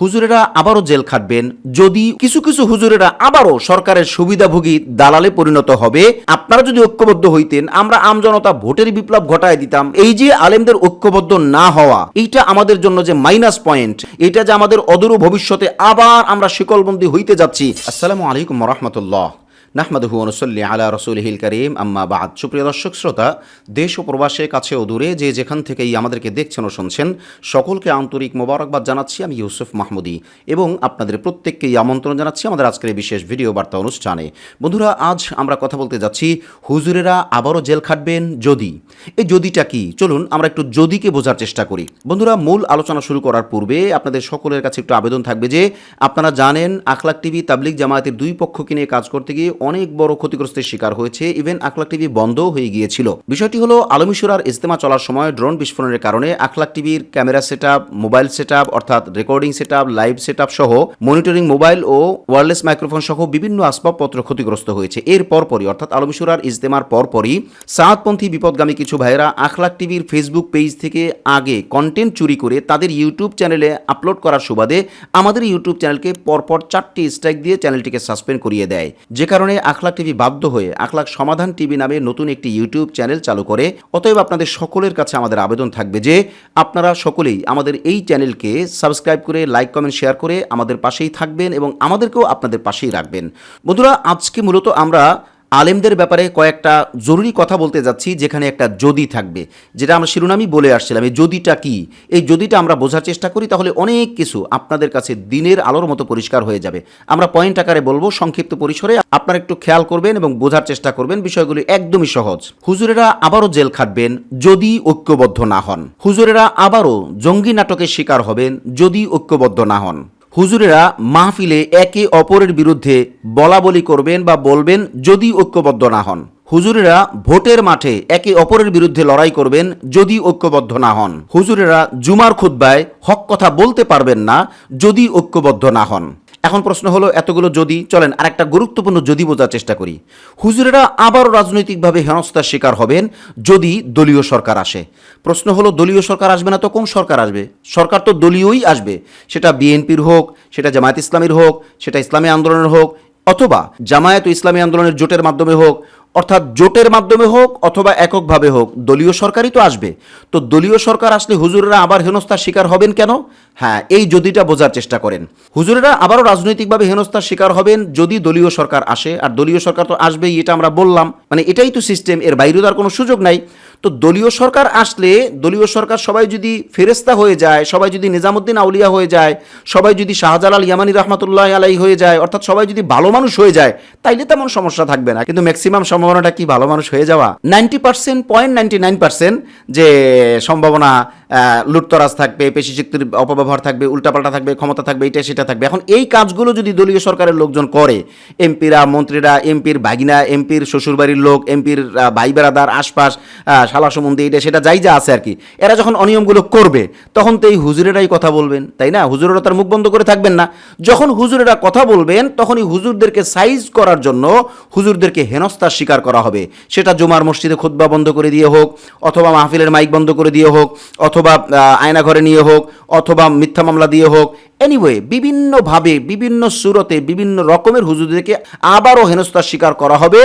হুজুরেরা আবারও জেল খাটবেন। যদি কিছু কিছু হুজুরেরা আবারও সরকারের সুবিধাভোগী দালালে পরিণত হবে, আপনারা যদি ঐক্যবদ্ধ হইতেন, আমরা আমজনতা ভোটের বিপ্লব ঘটায় দিতাম। এই যে আলেমদের ঐক্যবদ্ধ না হওয়া, এইটা আমাদের জন্য যে মাইনাস পয়েন্ট এটা যে আমাদের অদূর ভবিষ্যতে আবার আমরা শিকলবন্দী হইতে যাচ্ছি। আসসালামু আলাইকুম রহমতুল্লাহ। নাহমাদহু অনুসল্লি আলা রসুলহিল করিম। আম্মা বাদ। সুপ্রিয় দর্শক, শ্রোতা, দেশ ও প্রবাসে, কাছে ও দূরে যে যেখান থেকেই আমাদেরকে দেখছেন ও শুনছেন, সকলকে আন্তরিক মোবারকবাদ জানাচ্ছি আমি ইউসুফ মাহমুদি এবং আপনাদের প্রত্যেককেই আমন্ত্রণ জানাচ্ছি আমাদের আজকের বিশেষ ভিডিও বার্তা অনুষ্ঠানে। বন্ধুরা, আজ আমরা কথা বলতে যাচ্ছি, হুজুরেরা আবারও জেল খাটবেন যদি? এই যদিটা কি? চলুন, আমরা একটু যদিকে বোঝার চেষ্টা করি। বন্ধুরা, মূল আলোচনা শুরু করার পূর্বে আপনাদের সকলের কাছে একটু আবেদন থাকবে যে, আপনারা জানেন, আখলাক টিভি তাবলিক জামায়াতের দুই পক্ষকে নিয়ে কাজ করতে গিয়ে অনেক বড় ক্ষতিগ্রস্তের শিকার হয়েছে। ইভেন আখলাক টিভি বন্ধও হয়ে গিয়েছিল। বিষয়টি হলো আলমিশুরার ইজতেমা চলার সময় ড্রোন বিস্ফোরণের কারণে আখলাক টিভির ক্যামেরা সেট মোবাইল সেট অর্থাৎ রেকর্ডিং সেট লাইভ সেট সহ মনিটরিং মোবাইল ও ওয়ারলেস মাইক্রোফোন সহ বিভিন্ন আসবাবপত্র ক্ষতিগ্রস্ত হয়েছে। এর পরপরই, অর্থাৎ আলমিশুরার ইজতেমার পরপরই সাতপন্থী বিপদগামী কিছু ভাইয়েরা আখলাক টিভির ফেসবুক পেজ থেকে আগে কন্টেন্ট চুরি করে তাদের ইউটিউব চ্যানেলে আপলোড করার সুবাদে আমাদের ইউটিউব চ্যানেলকে পরপর চারটি স্ট্রাইক দিয়ে চ্যানেলটিকে সাসপেন্ড করিয়ে দেয়। যে কারণে আখলাক টিভি বাধ্য হয়ে আখলাক সমাধান টিভি নামে নতুন একটি ইউটিউব চ্যানেল চালু করে। অতএব আপনাদের সকলের কাছে আমাদের আবেদন থাকবে যে, আপনারা সকলেই আমাদের এই চ্যানেলকে সাবস্ক্রাইব করে, লাইক, কমেন্ট, শেয়ার করে আমাদের পাশেই থাকবেন এবং আমাদেরকেও আপনাদের পাশেই রাখবেন। বন্ধুরা, আজকে মূলত আমরা আলেমদের ব্যাপারে কয়েকটা জরুরি কথা বলতে যাচ্ছি, যেখানে একটা যদি থাকবে। যেটা আমরা শিরোনামই বলে আসছিলাম, এই যদিটা কি? এই যদিটা আমরা বোঝার চেষ্টা করি, তাহলে অনেক কিছু আপনাদের কাছে দিনের আলোর মতো পরিষ্কার হয়ে যাবে। আমরা পয়েন্ট আকারে বলব, সংক্ষিপ্ত পরিসরে আপনারা একটু খেয়াল করবেন এবং বোঝার চেষ্টা করবেন, বিষয়গুলি একদমই সহজ। হুজুরেরা আবারও জেল খাটবেন যদি ঐক্যবদ্ধ না হন। হুজুরেরা আবারও জঙ্গি নাটকের শিকার হবেন যদি ঐক্যবদ্ধ না হন। হুজুরেরা মাহফিলে একে অপরের বিরুদ্ধে বলা বলি করবেন বা বলবেন যদি ঐক্যবদ্ধ না হন। হুজুরেরা ভোটের মাঠে একে অপরের বিরুদ্ধে লড়াই করবেন যদি ঐক্যবদ্ধ না হন। হুজুরেরা জুমার খুদ্বায় হক কথা বলতে পারবেন না যদি ঐক্যবদ্ধ না হন। এখন প্রশ্ন হলো, এতগুলো যদি, চলেন, আরেকটা গুরুত্বপূর্ণ যদি বোঝার চেষ্টা করি। হুজুরেরা আবারও রাজনৈতিকভাবে হেনস্থার শিকার হবেন যদি দলীয় সরকার আসে। প্রশ্ন হলো, দলীয় সরকার আসবে না তো কোন সরকার আসবে? সরকার তো দলীয়ই আসবে। সেটা বিএনপির হোক, সেটা জামায়াত ইসলামীর হোক, সেটা ইসলামী আন্দোলনের হোক, অথবা জামায়াত ইসলামী আন্দোলনের জোটের মাধ্যমে হোক, অর্থাৎ জোটের মাধ্যমে হোক অথবা এককভাবে হোক, দলীয় সরকারই তো আসবে। তো দলীয় সরকার আসলে হুজুরেরা আবার হেনস্থার শিকার হবেন কেন? হ্যাঁ এই যদিটা বোঝার চেষ্টা করেন। হুজুরেরা আবারও রাজনৈতিকভাবে হেনস্থার শিকার হবেন যদি দলীয় সরকার আসে। আর দলীয় সরকার তো আসবেই, এটা আমরা বললাম। মানে এটাই তো সিস্টেম এর বাইরেও তার কোনো সুযোগ নাই। তো দলীয় সরকার আসলে, দলীয় সরকার সবাই যদি ফেরেস্তা হয়ে যায়, সবাই যদি নিজামুদ্দিন আউলিয়া হয়ে যায়, সবাই যদি শাহজালাল ইয়ামানি রহমতুল্লাহ আলাই হয়ে যায়, অর্থাৎ সবাই যদি ভালো মানুষ হয়ে যায়, তাইলে তেমন সমস্যা থাকবে না। কিন্তু ম্যাক্সিমাম সম্ভাবনাটা কি? ভালো মানুষ হয়ে যাওয়া? Ninety percent point ninety nine percent যে সম্ভাবনা লুটতরাজ থাকবে পেশি শক্তির অপব্যবহার থাকবে, উল্টাপাল্টা থাকবে, ক্ষমতা থাকবে, এটা সেটা থাকবে। এখন এই কাজগুলো যদি দলীয় সরকারের লোকজন করে, এমপিরা, মন্ত্রীরা, এমপির বাগিনা, এমপির শ্বশুরবাড়ির লোক, এমপির ভাই বেড়াদার আশপাশ শালা সম্বন্ধে এটা সেটা যাই যা আছে আর কি, এরা যখন অনিয়মগুলো করবে, তখন তো এই হুজুরেরাই কথা বলবেন, তাই না? হুজুরেরা তার মুখ বন্ধ করে থাকবেন না। যখন হুজুরেরা কথা বলবেন তখন এই হুজুরদেরকে সাইজ করার জন্য হুজুরদেরকে হেনস্থার শিকার করা হবে। সেটা জুমার মসজিদে খুদ্া বন্ধ করে দিয়ে হোক, অথবা মাহফিলের মাইক বন্ধ করে দিয়ে হোক, অথবা আহ, আয়নাঘরে নিয়ে হোক অথবা মিথ্যা মামলা দিয়ে হোক এনিওয়ে বিভিন্নভাবে, বিভিন্ন সুরতে, বিভিন্ন রকমের হুজুরদেরকে আবারও হেনস্থার শিকার করা হবে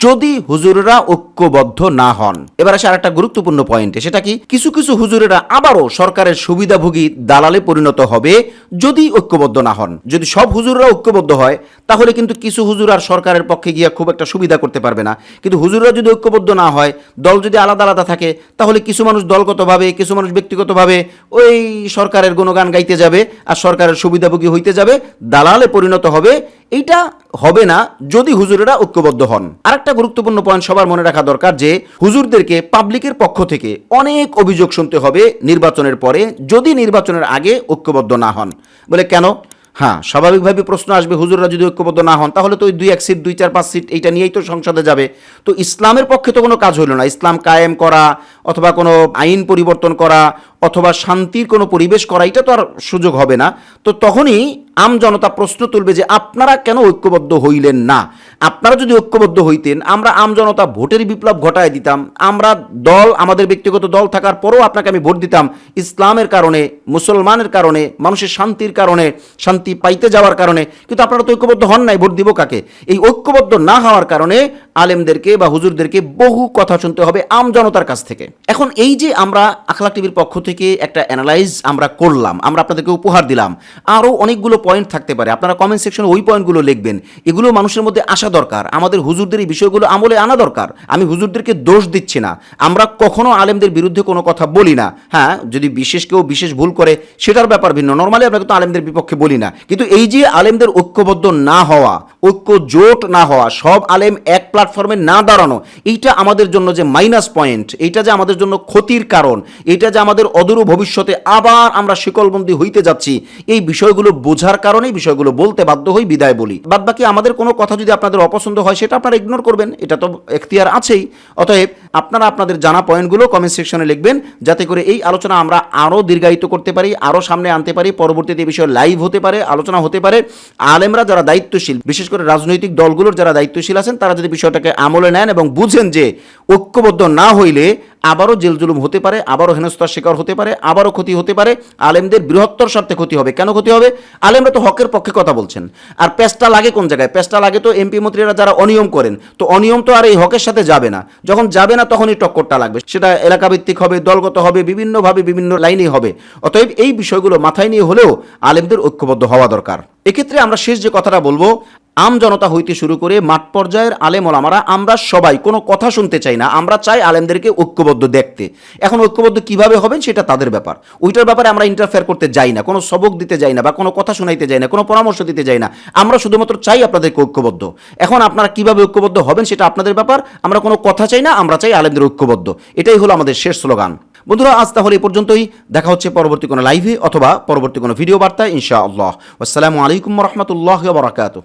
যদি হুজুরেরা ঐক্যবদ্ধ না হন। এবার আসে আরেকটা গুরুত্বপূর্ণ পয়েন্টে সেটা কি? কিছু কিছু হুজুরেরা আবারও সরকারের সুবিধাভোগী দালালে পরিণত হবে যদি ঐক্যবদ্ধ না হন। যদি সব হুজুররা ঐক্যবদ্ধ হয়, তাহলে কিন্তু কিছু হুজুর আর সরকারের পক্ষে গিয়ে খুব একটা সুবিধা করতে পারবে না। কিন্তু হুজুররা যদি ঐক্যবদ্ধ না হয়, দল যদি আলাদা আলাদা থাকে, তাহলে কিছু মানুষ দলগতভাবে, কিছু মানুষ ব্যক্তিগতভাবে ওই সরকারের গুণগান গাইতে যাবে, আর সরকারের সুবিধাভোগী হইতে যাবে, দালালে পরিণত হবে, এইটা হবে না যদি হুজুরেরা ঐক্যবদ্ধ হন। আরেকটা গুরুত্বপূর্ণ পয়েন্ট সবার মনে রাখা দরকার যে, হুজুরদেরকে পাবলিকের পক্ষ থেকে অনেক অভিযোগ শুনতে হবে নির্বাচনের পরে, যদি নির্বাচনের আগে ঐক্যবদ্ধ না হন। বলে কেন? হ্যাঁ স্বাভাবিকভাবে প্রশ্ন আসবে, হুজুররা যদি ঐক্যবদ্ধ না হন, তাহলে তো ওই দুই এক সিট, দুই চার পাঁচ সিট এইটা নিয়েই তো সংসদে যাবে। তো ইসলামের পক্ষে তো কোনো কাজ হইল না। ইসলাম কায়েম করা অথবা কোনো আইন পরিবর্তন করা অথবা শান্তির কোনো পরিবেশ করা, এটা তো আর সুযোগ হবে না। তো তখনই আম জনতা প্রশ্ন তুলবে যে আপনারা কেন ঐক্যবদ্ধ হইলেন না? আপনারা যদি ঐক্যবদ্ধ হইতেন, আমরা আম জনতা ভোটের বিপ্লব ঘটায় দিতাম, আমরা দল, আমাদের ব্যক্তিগত দল থাকার পরেও আপনাকে আমি ভোট দিতাম, ইসলামের কারণে, মুসলমানের কারণে, মানুষের শান্তির কারণে, শান্তি পাইতে যাওয়ার কারণে, কিন্তু আপনারা তো ঐক্যবদ্ধ হন নাই, ভোট দিব কাকে? এই ঐক্যবদ্ধ না হওয়ার কারণে আলেমদেরকে বা হুজুরদেরকে বহু কথা শুনতে হবে আম জনতার কাছ থেকে। এখন এই যে আমরা আখলা টিভির পক্ষ থেকে একটা অ্যানালাইজ আমরা করলাম, আমরা আপনাদেরকে উপহার দিলাম আরও অনেকগুলো পয়েন্ট থাকতে পারে। আপনারা কমেন্ট সেকশনে ওই পয়েন্টগুলো লিখবেন। এগুলো মানুষের মধ্যে আসা দরকার, আমাদের হুজুরদের এই বিষয়গুলো আমলে আনা দরকার। আমি হুজুরদেরকে দোষ দিচ্ছি না। আমরা কখনো আলেমদের বিরুদ্ধে কোনো কথা বলি না। হ্যাঁ যদি বিশেষ কেউ বিশেষ ভুল করে, সেটার ব্যাপার ভিন্ন। নর্মালি আমরা কিন্তু আলেমদের বিপক্ষে বলি না। কিন্তু এই যে আলেমদের ঐক্যবদ্ধ না হওয়া, ঐক্য জোট না হওয়া, সব আলেম এক প্ল্যাটফর্মে না দাঁড়ানো, এইটা আমাদের জন্য যে মাইনাস পয়েন্ট এইটা যে আমাদের জন্য ক্ষতির কারণ। এটা যে আমাদের অদূর ভবিষ্যতে আবার আমরা শিকলবন্দি হইতে যাচ্ছি, এই বিষয়গুলো বোঝার কারণেই বিষয়গুলো বলতে বাধ্য হই, বিদায় বলি। বাদ বাকি আমাদের কোনো কথা যদি আপনাদের অপছন্দ হয়, সেটা আপনারা ইগনোর করবেন, এটা তো এখতিয়ার আছেই। অতএব আপনারা আপনাদের জানা পয়েন্টগুলো কমেন্ট সেকশনে লিখবেন, যাতে করে এই আলোচনা আমরা আরও দীর্ঘায়িত করতে পারি আরও সামনে আনতে পারি, পরবর্তীতে বিষয়ে লাইভ হতে পারে, আলোচনা হতে পারে। আলেমরা যারা দায়িত্বশীল, বিশেষ করে রাজনৈতিক দলগুলোর যারা দায়িত্বশীল আছেন, তারা যদি বিষয়টাকে আমলে নেন এবং বুঝেন যে ঐক্যবদ্ধ না হইলে আবারও জেল জুলুম হতে পারে, আবারও হেনস্থার শিকার হতে পারে, আবারও ক্ষতি হতে পারে, আলেমদের বৃহত্তর স্বার্থে ক্ষতি হবে। কেন ক্ষতি হবে? আলেমরা তো হকের পক্ষে কথা বলছেন। আর পেস্টা লাগে কোন জায়গায়? পেস্টা লাগে তো এমপি মন্ত্রীরা যারা অনিয়ম করেন, তো অনিয়ম তো আর এই হকের সাথে যাবে না। যখন যাবে না, তখনই টক্করটা লাগবে। সেটা এলাকাভিত্তিক হবে, দলগত হবে, বিভিন্নভাবে বিভিন্ন লাইনেই হবে। অতএব এই বিষয়গুলো মাথায় নিয়ে হলেও আলেমদের ঐক্যবদ্ধ হওয়া দরকার। এক্ষেত্রে আমরা শেষ যে কথাটা বলব আম জনতা হইতে শুরু করে মাঠ পর্যায়ের আলেম ওলামারা, আমরা সবাই কোনো কথা শুনতে চাই না, আমরা চাই আলেমদেরকে ঐক্যবদ্ধ দেখতে। এখন ঐক্যবদ্ধ কীভাবে হবেন সেটা তাদের ব্যাপার। ওইটার ব্যাপারে আমরা ইন্টারফেয়ার করতে যাই না, কোনো সবক দিতে যাই না বা কোনো কথা শোনাইতে যাই না, কোনো পরামর্শ দিতে যাই না। আমরা শুধুমাত্র চাই আপনাদেরকে ঐক্যবদ্ধ। এখন আপনারা কীভাবে ঐক্যবদ্ধ হবেন সেটা আপনাদের ব্যাপার, আমরা কোনো কথা চাই না, আমরা চাই আলেমদের ঐক্যবদ্ধ। এটাই হলো আমাদের শেষ স্লোগান। বন্ধুরা, আজ তাহলে এই পর্যন্তই। দেখা হচ্ছে পরবর্তী কোনো লাইভে অথবা পরবর্তী কোনো ভিডিও বার্তায়, ইনশাআল্লাহ। আসসালামু আলাইকুম রহমতুল্লাহ বরাকাতুহ।